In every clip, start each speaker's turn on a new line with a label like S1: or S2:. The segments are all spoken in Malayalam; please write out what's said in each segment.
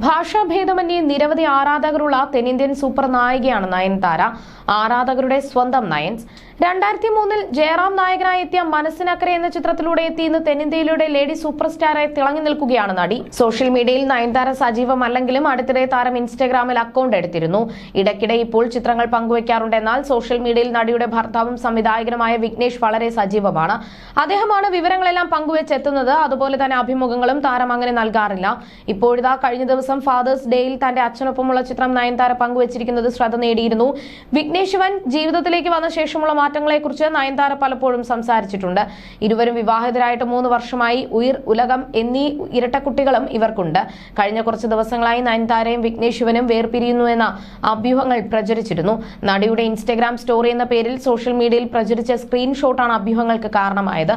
S1: ഭാഷാഭേദമന്യേ നിരവധി ആരാധകരുള്ള തെന്നിന്ത്യൻ സൂപ്പർ നായികയാണ് നയൻതാര. ആരാധകരുടെ സ്വന്തം നയൻസ്. രണ്ടായിരത്തി മൂന്നിൽ ജയറാം നായകനായി എത്തിയ മനസ്സിനക്കരെ എന്ന ചിത്രത്തിലൂടെ എത്തി ഇന്ന് തെന്നിന്ത്യയിലൂടെ ലേഡി സൂപ്പർ സ്റ്റാറായി തിളങ്ങി നിൽക്കുകയാണ് നടി. സോഷ്യൽ മീഡിയയിൽ നയൻതാര സജീവമല്ലെങ്കിലും അടുത്തിടെ താരം ഇൻസ്റ്റഗ്രാമിൽ അക്കൗണ്ട് എടുത്തിരുന്നു. ഇടയ്ക്കിടെ ഇപ്പോൾ ചിത്രങ്ങൾ പങ്കുവയ്ക്കാറുണ്ട് എന്നാൽ സോഷ്യൽ മീഡിയയിൽ നടിയുടെ ഭർത്താവും സംവിധായകനുമായ വിഘ്നേഷ് വളരെ സജീവമാണ്. അദ്ദേഹമാണ് വിവരങ്ങളെല്ലാം പങ്കുവെച്ചെത്തുന്നത്. അതുപോലെ തന്നെ അഭിമുഖങ്ങളും താരം അങ്ങനെ നൽകാറില്ല. ഇപ്പോഴിതാ കഴിഞ്ഞ ഫാദേഴ്സ് ഡേയിൽ തന്റെ അച്ഛനൊപ്പമുള്ള ചിത്രം നയൻതാര പങ്കുവച്ചിരിക്കുന്നത് ശ്രദ്ധ നേടിയിരുന്നു. വിഘ്നേഷ് ശിവൻ ജീവിതത്തിലേക്ക് വന്ന ശേഷമുള്ള മാറ്റങ്ങളെക്കുറിച്ച് നയൻതാര പലപ്പോഴും സംസാരിച്ചിട്ടുണ്ട്. ഇരുവരും വിവാഹിതരായിട്ട് മൂന്ന് വർഷമായി ഉയർ ഉലകം എന്നീ ഇരട്ടക്കുട്ടികളും ഇവർക്കുണ്ട്. കഴിഞ്ഞ കുറച്ച് ദിവസങ്ങളായി നയൻതാരയും വിഘ്നേഷ് ശിവനും വേർപിരിയുന്നു എന്ന അഭ്യൂഹങ്ങൾ പ്രചരിച്ചിരുന്നു. നടിയുടെ ഇൻസ്റ്റഗ്രാം സ്റ്റോറി എന്ന പേരിൽ സോഷ്യൽ മീഡിയയിൽ പ്രചരിച്ച സ്ക്രീൻഷോട്ടാണ് അഭ്യൂഹങ്ങൾക്ക് കാരണമായത്.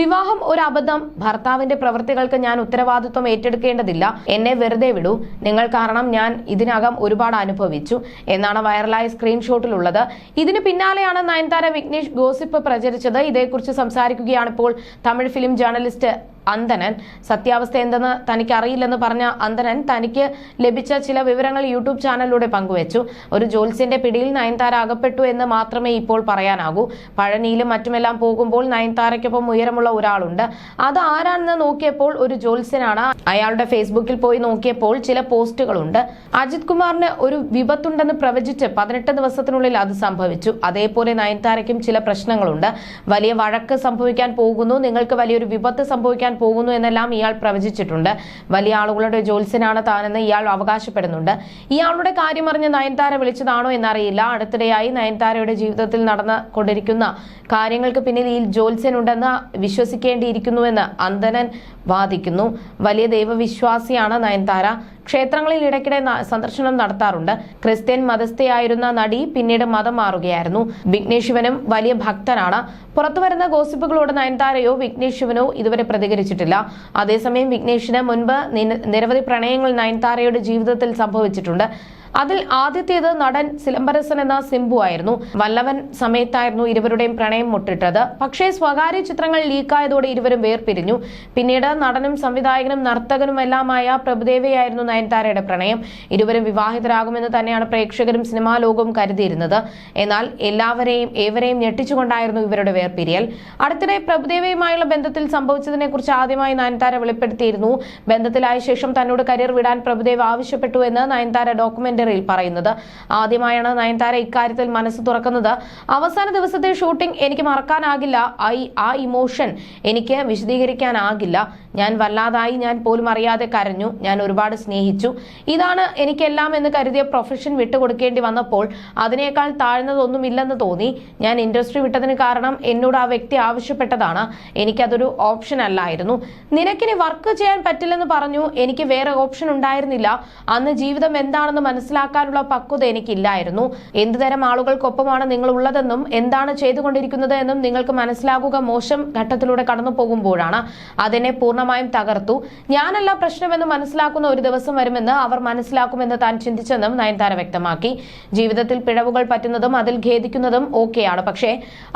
S1: വിവാഹം ഒരു അബദ്ധം. ഭർത്താവിന്റെ പ്രവൃത്തികൾക്ക് ഞാൻ ഉത്തരവാദിത്വം ഏറ്റെടുക്കേണ്ടതില്ല. എന്നെ വെറുതെ വിടൂ. നിങ്ങൾ കാരണം ഞാൻ ഇതിനകം ഒരുപാട് അനുഭവിച്ചു എന്നാണ് വൈറലായ സ്ക്രീൻഷോട്ടിലുള്ളത്. ഇതിന് പിന്നാലെയാണ് നയൻതാര വിഘ്നേഷ് ഗോസിപ്പ് പ്രചരിച്ചത്. ഇതേക്കുറിച്ച് സംസാരിക്കുകയാണ് ഇപ്പോൾ തമിഴ് ഫിലിം ജേർണലിസ്റ്റ് അന്തനൻ. സത്യാവസ്ഥ എന്തെന്ന് തനിക്ക് അറിയില്ലെന്ന് പറഞ്ഞ അന്തനൻ തനിക്ക് ലഭിച്ച ചില വിവരങ്ങൾ യൂട്യൂബ് ചാനലിലൂടെ പങ്കുവച്ചു. ഒരു ജോൽസിന്റെ പിടിയിൽ നയൻതാര അകപ്പെട്ടു എന്ന് മാത്രമേ ഇപ്പോൾ പറയാനാകൂ. പഴനിയിലും മറ്റുമെല്ലാം പോകുമ്പോൾ നയൻതാരയ്ക്കൊപ്പം ഉയരമുള്ള ഒരാളുണ്ട്. അത് ആരാണെന്ന് നോക്കിയപ്പോൾ ഒരു ജോത്സ്യനാണ് അയാളുടെ ഫേസ്ബുക്കിൽ പോയി നോക്കിയപ്പോൾ ചില പോസ്റ്റുകളുണ്ട്. അജിത് കുമാറിന് ഒരു വിപത്തുണ്ടെന്ന് പ്രവചിച്ച് പതിനെട്ട് ദിവസത്തിനുള്ളിൽ അത് സംഭവിച്ചു. അതേപോലെ നയൻതാരയ്ക്കും ചില പ്രശ്നങ്ങളുണ്ട്. വലിയ വഴക്ക് സംഭവിക്കാൻ പോകുന്നു. നിങ്ങൾക്ക് വലിയൊരു വിപത്ത് സംഭവിക്കാൻ പോകുന്നു എന്നെല്ലാം ഇയാൾ പ്രവചിച്ചിട്ടുണ്ട്. വലിയ ആളുകളുടെ ജോത്സ്യനാണ് താനെന്ന് ഇയാൾ അവകാശപ്പെടുന്നുണ്ട്. ഇയാളുടെ കാര്യം അറിഞ്ഞ് നയൻതാര വിളിച്ചതാണോ എന്നറിയില്ല. അടുത്തിടെയായി നയൻതാരയുടെ ജീവിതത്തിൽ നടന്ന കൊണ്ടിരിക്കുന്ന കാര്യങ്ങൾക്ക് പിന്നിൽ ഈ ജോത്സ്യനുണ്ടെന്ന് വിശ്വസിക്കേണ്ടിയിരിക്കുന്നുവെന്ന് അന്തനൻ വാദിക്കുന്നു. വലിയ ദൈവവിശ്വാസിയാണ് നയൻതാര. ക്ഷേത്രങ്ങളിൽ ഇടയ്ക്കിടെ സന്ദർശനം നടത്താറുണ്ട്. ക്രിസ്ത്യൻ മതസ്ഥയായിരുന്ന നടി പിന്നീട് മതം മാറുകയായിരുന്നു. വിഘ്നേശിവനും വലിയ ഭക്തനാണ്. പുറത്തുവരുന്ന ഗോസിപ്പുകളോട് നയൻതാരയോ വിഘ്നേഷ് ശിവനോ ഇതുവരെ പ്രതികരിച്ചിട്ടില്ല. അതേസമയം വിഘ്നേഷിന് മുൻപ് നിരവധി പ്രണയങ്ങൾ നയൻതാരയുടെ ജീവിതത്തിൽ സംഭവിച്ചിട്ടുണ്ട്. അതിൽ ആദ്യത്തേത് നടൻ സിലംബരസൻ എന്ന സിംബു ആയിരുന്നു. വല്ലവൻ സമയത്തായിരുന്നു ഇരുവരുടെയും പ്രണയം മുട്ടിട്ടത്. പക്ഷേ സ്വകാര്യ ചിത്രങ്ങൾ ലീക്കായതോടെ ഇരുവരും വേർപിരിഞ്ഞു. പിന്നീട് നടനും സംവിധായകനും നർത്തകനുമെല്ലാമായ പ്രഭുദേവയായിരുന്നു നയൻതാരയുടെ പ്രണയം. ഇരുവരും വിവാഹിതരാകുമെന്ന് തന്നെയാണ് പ്രേക്ഷകരും സിനിമാ ലോകവും കരുതിയിരുന്നത്. എന്നാൽ എല്ലാവരെയും ഏവരെയും ഞെട്ടിച്ചുകൊണ്ടായിരുന്നു ഇവരുടെ വേർപിരിയൽ. അടുത്തിടെ പ്രഭുദേവയുമായുള്ള ബന്ധത്തിൽ സംഭവിച്ചതിനെ കുറിച്ച് ആദ്യമായി നയൻതാര വെളിപ്പെടുത്തിയിരുന്നു. ബന്ധത്തിലായ ശേഷം തന്നോട് കരിയർ വിടാൻ പ്രഭുദേവ് ആവശ്യപ്പെട്ടു എന്ന് നയൻതാര ഡോക്യുമെന്ററിയിൽ പറയുന്നത്. ആദ്യമായാണ് നയൻതാര ഇക്കാര്യത്തിൽ മനസ്സ് തുറക്കുന്നത്. അവസാന ദിവസത്തെ ഷൂട്ടിംഗ് എനിക്ക് മറക്കാനാകില്ല. ഐ ആ ഇമോഷൻ എനിക്ക് വിശദീകരിക്കാനാകില്ല. ഞാൻ വല്ലാതായി ഞാൻ പോലും അറിയാതെ കരഞ്ഞു. ഞാൻ ഒരുപാട് സ്നേഹിച്ചു. ഇതാണ് എനിക്കെല്ലാം എന്ന് കരുതിയ പ്രൊഫഷൻ വിട്ടുകൊടുക്കേണ്ടി വന്നപ്പോൾ അതിനേക്കാൾ താഴ്ന്നതൊന്നുമില്ലെന്ന് തോന്നി. ഞാൻ ഇൻഡസ്ട്രി വിട്ടതിന് കാരണം എന്നോട് ആ വ്യക്തി ആവശ്യപ്പെട്ടതാണ്. എനിക്കതൊരു ഓപ്ഷൻ അല്ലായിരുന്നു. നിനക്കിനി വർക്ക് ചെയ്യാൻ പറ്റില്ലെന്ന് പറഞ്ഞു. എനിക്ക് വേറെ ഓപ്ഷൻ ഉണ്ടായിരുന്നില്ല. അന്ന് ജീവിതം എന്താണെന്ന് മനസ്സിലാക്കാനുള്ള പക്വത എനിക്കില്ലായിരുന്നു. എന്തുതരം ആളുകൾക്കൊപ്പമാണ് നിങ്ങൾ ഉള്ളതെന്നും എന്താണ് ചെയ്തുകൊണ്ടിരിക്കുന്നത് എന്നും നിങ്ങൾക്ക് മനസ്സിലാകുക മോശം ഘട്ടത്തിലൂടെ കടന്നു പോകുമ്പോഴാണ് അതിനെ പൂർണമായും തകർത്തു. ഞാനല്ല പ്രശ്നമെന്ന് മനസ്സിലാക്കുന്ന ഒരു ദിവസം വരുമെന്ന് അവർ മനസ്സിലാക്കുമെന്ന് താൻ ചിന്തിച്ചെന്നും നയൻതാര വ്യക്തമാക്കി. ജീവിതത്തിൽ പിഴവുകൾ പറ്റുന്നതും അതിൽ ഖേദിക്കുന്നതും ഓക്കെയാണ്. പക്ഷേ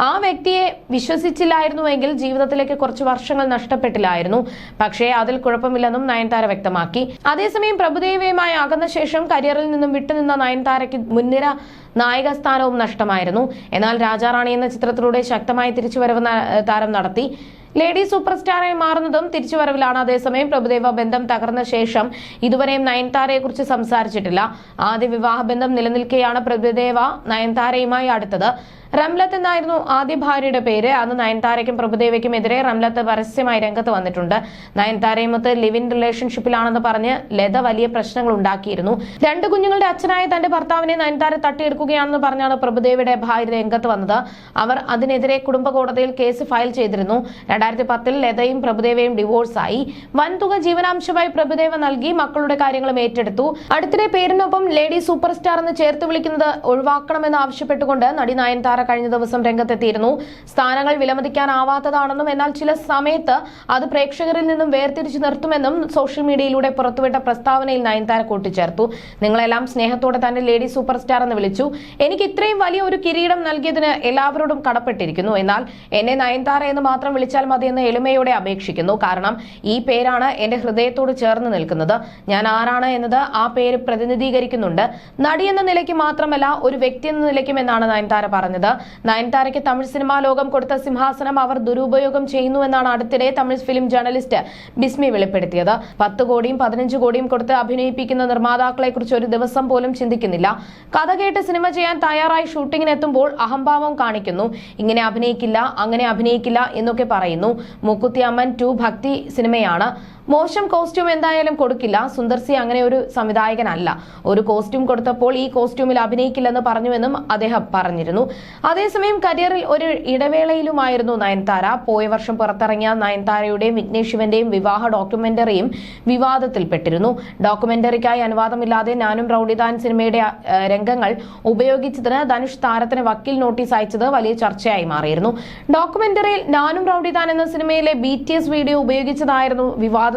S1: ആ വ്യക്തിയെ വിശ്വസിച്ചില്ലായിരുന്നുവെങ്കിൽ ജീവിതത്തിലേക്ക് കുറച്ച് വർഷങ്ങൾ നഷ്ടപ്പെട്ടില്ലായിരുന്നു. പക്ഷേ അതിൽ കുഴപ്പമില്ലെന്നും നയൻതാര വ്യക്തമാക്കി. അതേസമയം പ്രഭുദേവയുമായി അകന്ന ശേഷം കരിയറിൽ നിന്നും വിട്ടുനിന്ന നയൻതാരയ്ക്ക് മുൻനിര നായിക സ്ഥാനവും നഷ്ടമായിരുന്നു. എന്നാൽ രാജാറാണി എന്ന ചിത്രത്തിലൂടെ ശക്തമായ തിരിച്ചുവരവ് താരം നടത്തി. ലേഡി സൂപ്പർ സ്റ്റാറായി മാറുന്നതും തിരിച്ചുവരവിലാണ്. അതേസമയം പ്രഭുദേവ ബന്ധം തകർന്ന ശേഷം ഇതുവരെയും നയൻതാരയെക്കുറിച്ച് സംസാരിച്ചിട്ടില്ല. ആദ്യ വിവാഹ ബന്ധം നിലനിൽക്കെയാണ് പ്രഭുദേവ നയൻതാരയുമായി അടുത്തത്. റംലത്ത് എന്നായിരുന്നു ആദ്യ ഭാര്യയുടെ പേര്. അന്ന് നയൻതാരയ്ക്കും പ്രഭുദേവയ്ക്കും എതിരെ റംലത്ത് പരസ്യമായി രംഗത്ത് വന്നിട്ടുണ്ട്. നയൻതാരയുമൊത്ത് ലിവ് ഇൻ റിലേഷൻഷിപ്പിലാണെന്ന് പറഞ്ഞ് ലത വലിയ പ്രശ്നങ്ങൾ ഉണ്ടാക്കിയിരുന്നു. രണ്ട് കുഞ്ഞുങ്ങളുടെ അച്ഛനായ തന്റെ ഭർത്താവിനെ നയൻതാര തട്ടിയെടുക്കുകയാണെന്ന് പറഞ്ഞാണ് പ്രഭുദേവയുടെ ഭാര്യ രംഗത്ത് വന്നത്. അവർ അതിനെതിരെ കുടുംബ കോടതിയിൽ കേസ് ഫയൽ ചെയ്തിരുന്നു. രണ്ടായിരത്തി പത്തിൽ ലതയും പ്രഭുദേവയും ഡിവോഴ്സായി. വൻതുക ജീവനാംശമായി പ്രഭുദേവ നൽകി മക്കളുടെ കാര്യങ്ങളും ഏറ്റെടുത്തു. അടുത്തിടെ പേരിനൊപ്പം ലേഡി സൂപ്പർ സ്റ്റാർ എന്ന് ചേർത്ത് വിളിക്കുന്നത് ഒഴിവാക്കണമെന്ന് ആവശ്യപ്പെട്ടുകൊണ്ട് നടി നയൻതാര കഴിഞ്ഞ ദിവസം രംഗത്തെത്തിയിരുന്നു. സ്ഥാനങ്ങൾ വിലമതിക്കാനാവാത്തതാണെന്നും എന്നാൽ ചില സമയത്ത് അത് പ്രേക്ഷകരിൽ നിന്നും വേർതിരിച്ചു നിർത്തുമെന്നും സോഷ്യൽ മീഡിയയിലൂടെ പുറത്തുവിട്ട പ്രസ്താവനയിൽ നയൻതാര കൂട്ടിച്ചേർത്തു. നിങ്ങളെല്ലാം സ്നേഹത്തോടെ തന്നെ ലേഡി സൂപ്പർ സ്റ്റാർ എന്ന് വിളിച്ചു. എനിക്ക് ഇത്രയും വലിയ ഒരു കിരീടം നൽകിയതിന് എല്ലാവരോടും കടപ്പെട്ടിരിക്കുന്നു. എന്നാൽ എന്നെ നയൻതാര എന്ന് മാത്രം വിളിച്ചാൽ മതിയെന്ന് എളിമയോടെ അപേക്ഷിക്കുന്നു. കാരണം ഈ പേരാണ് എന്റെ ഹൃദയത്തോട് ചേർന്ന് നിൽക്കുന്നത്. ഞാൻ ആരാണ് എന്നത് ആ പേര് പ്രതിനിധീകരിക്കുന്നുണ്ട്. നടി എന്ന നിലയ്ക്ക് മാത്രമല്ല ഒരു വ്യക്തി എന്ന നിലയ്ക്കും എന്നാണ് നയൻതാര പറഞ്ഞത്. നയൻതാരയ്ക്ക് തമിഴ് സിനിമാ ലോകം കൊടുത്ത സിംഹാസനം അവർ ദുരുപയോഗം ചെയ്യുന്നുവെന്നാണ് അടുത്തിടെ തമിഴ് ഫിലിം ജേർണലിസ്റ്റ് ബിസ്മി വെളിപ്പെടുത്തിയത്. പത്ത് കോടിയും പതിനഞ്ച് കോടിയും കൊടുത്ത് അഭിനയിപ്പിക്കുന്ന നിർമ്മാതാക്കളെ കുറിച്ച് ഒരു ദിവസം പോലും ചിന്തിക്കുന്നില്ല. കഥ കേട്ട് സിനിമ ചെയ്യാൻ തയ്യാറായി ഷൂട്ടിങ്ങിന് എത്തുമ്പോൾ അഹംഭാവം കാണിക്കുന്നു. ഇങ്ങനെ അഭിനയിക്കില്ല അങ്ങനെ അഭിനയിക്കില്ല എന്നൊക്കെ പറയുന്നു. മുക്കുത്തി അമ്മൻ ടു ഭക്തി സിനിമയാണ്. മോശം കോസ്റ്റ്യൂം എന്തായാലും കൊടുക്കില്ല. സുന്ദർസി അങ്ങനെ ഒരു സംവിധായകനല്ല. ഒരു കോസ്റ്റ്യൂം കൊടുത്തപ്പോൾ ഈ കോസ്റ്റ്യൂമിൽ അഭിനയിക്കില്ലെന്ന് പറഞ്ഞുവെന്നും അദ്ദേഹം പറഞ്ഞിരുന്നു. അതേസമയം കരിയറിൽ ഒരു ഇടവേളയിലുമായിരുന്നു നയൻതാര. പോയ വർഷം പുറത്തിറങ്ങിയ നയൻതാരയുടെയും വിഘ്നേഷ് ശിവന്റെയും വിവാഹ ഡോക്യുമെന്ററിയും വിവാദത്തിൽപ്പെട്ടിരുന്നു. ഡോക്യുമെന്ററിക്കായി അനുവാദമില്ലാതെ നാനും റൌഡിദാൻ സിനിമയുടെ രംഗങ്ങൾ ഉപയോഗിച്ചതിന് ധനുഷ് താരത്തിന് വക്കീൽ നോട്ടീസ് അയച്ചത് വലിയ ചർച്ചയായി മാറിയിരുന്നു. ഡോക്യുമെന്ററിയിൽ നാനും റൌഡിദാൻ എന്ന സിനിമയിലെ ബി വീഡിയോ ഉപയോഗിച്ചതായിരുന്നു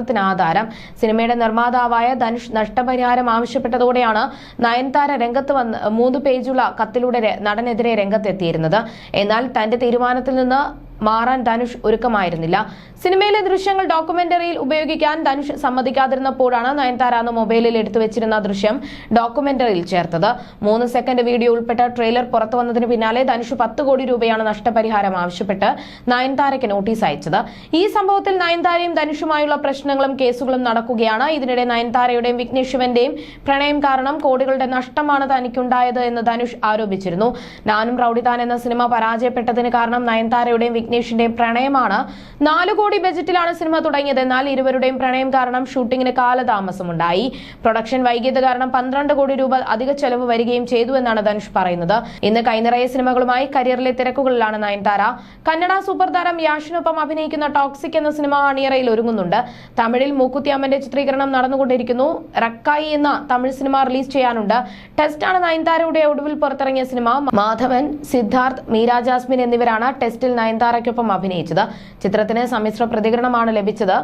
S1: വിവാദത്തിന് ആധാരം സിനിമയുടെ നിർമ്മാതാവായ ധനുഷ് നഷ്ടപരിഹാരം ആവശ്യപ്പെട്ടതോടെയാണ് നയൻതാര രംഗത്ത് വന്ന് മൂന്ന് പേജുള്ള കത്തിലൂടെ നടനെതിരെ രംഗത്തെത്തിയിരുന്നത്. എന്നാൽ തന്റെ തീരുമാനത്തിൽ നിന്ന് മാറാൻ ധനുഷ് ഒരുക്കമായിരുന്നില്ല. സിനിമയിലെ ദൃശ്യങ്ങൾ ഡോക്യുമെന്ററിയിൽ ഉപയോഗിക്കാൻ ധനുഷ് സമ്മതിക്കാതിരുന്നപ്പോഴാണ് നയൻതാര അന്ന് മൊബൈലിൽ എടുത്തു വെച്ചിരുന്ന ദൃശ്യം ഡോക്യുമെന്ററിയിൽ ചേർത്തത്. മൂന്ന് സെക്കൻഡ് വീഡിയോ ഉൾപ്പെട്ട ട്രെയിലർ പുറത്തു വന്നതിന് പിന്നാലെ ധനുഷ് പത്ത് കോടി രൂപയാണ് നഷ്ടപരിഹാരം ആവശ്യപ്പെട്ട് നയൻതാരയ്ക്ക് നോട്ടീസ് അയച്ചത്. ഈ സംഭവത്തിൽ നയൻതാരയും ധനുഷുമായുള്ള പ്രശ്നങ്ങളും കേസുകളും നടക്കുകയാണ്. ഇതിനിടെ നയൻതാരയുടെയും വിഘ്നേഷ് ശിവന്റെയും പ്രണയം കാരണം കോടികളുടെ നഷ്ടമാണ് തനിക്കുണ്ടായത് എന്ന് ധനുഷ് ആരോപിച്ചിരുന്നു. നാനും റൌഡിതാൻ എന്ന സിനിമ പരാജയപ്പെട്ടതിന് കാരണം നയൻതാരയുടെയും വിഘ്നേഷിന്റെയും പ്രണയമാണ്. നാലു കോടി ബജറ്റിലാണ് സിനിമ തുടങ്ങിയത്. എന്നാൽ ഇരുവരുടെയും പ്രണയം കാരണം ഷൂട്ടിങ്ങിന് കാലതാമസമുണ്ടായി. പ്രൊഡക്ഷൻ വൈകിയത് കാരണം പന്ത്രണ്ട് കോടി രൂപ അധിക ചെലവ് വരികയും ചെയ്തു എന്നാണ് ധനുഷ് പറയുന്നത്. ഇന്ന് കൈനിറയ സിനിമകളുമായി കരിയറിലെ തിരക്കുകളിലാണ് നയൻതാര. കന്നഡ സൂപ്പർ താരം യാഷിനൊപ്പം അഭിനയിക്കുന്ന ടോക്സിക് എന്ന സിനിമ അണിയറയിൽ ഒരുങ്ങുന്നുണ്ട്. തമിഴിൽ മൂക്കുത്തിയമ്മന്റെ ചിത്രീകരണം നടന്നുകൊണ്ടിരിക്കുന്നു. റക്കായി എന്ന തമിഴ് സിനിമ റിലീസ് ചെയ്യാനുണ്ട്. ടെസ്റ്റാണ് നയൻതാരയുടെ ഒടുവിൽ പുറത്തിറങ്ങിയ സിനിമ. മാധവൻ സിദ്ധാർത്ഥ് മീരാ ജാസ്മിൻ എന്നിവരാണ് ടെസ്റ്റിൽ നയൻതാരയ്ക്കൊപ്പം അഭിനയിച്ചത്. ചിത്രത്തിന് സമ്മിശ്ര പ്രതികരണമാണ് ലഭിച്ചത്.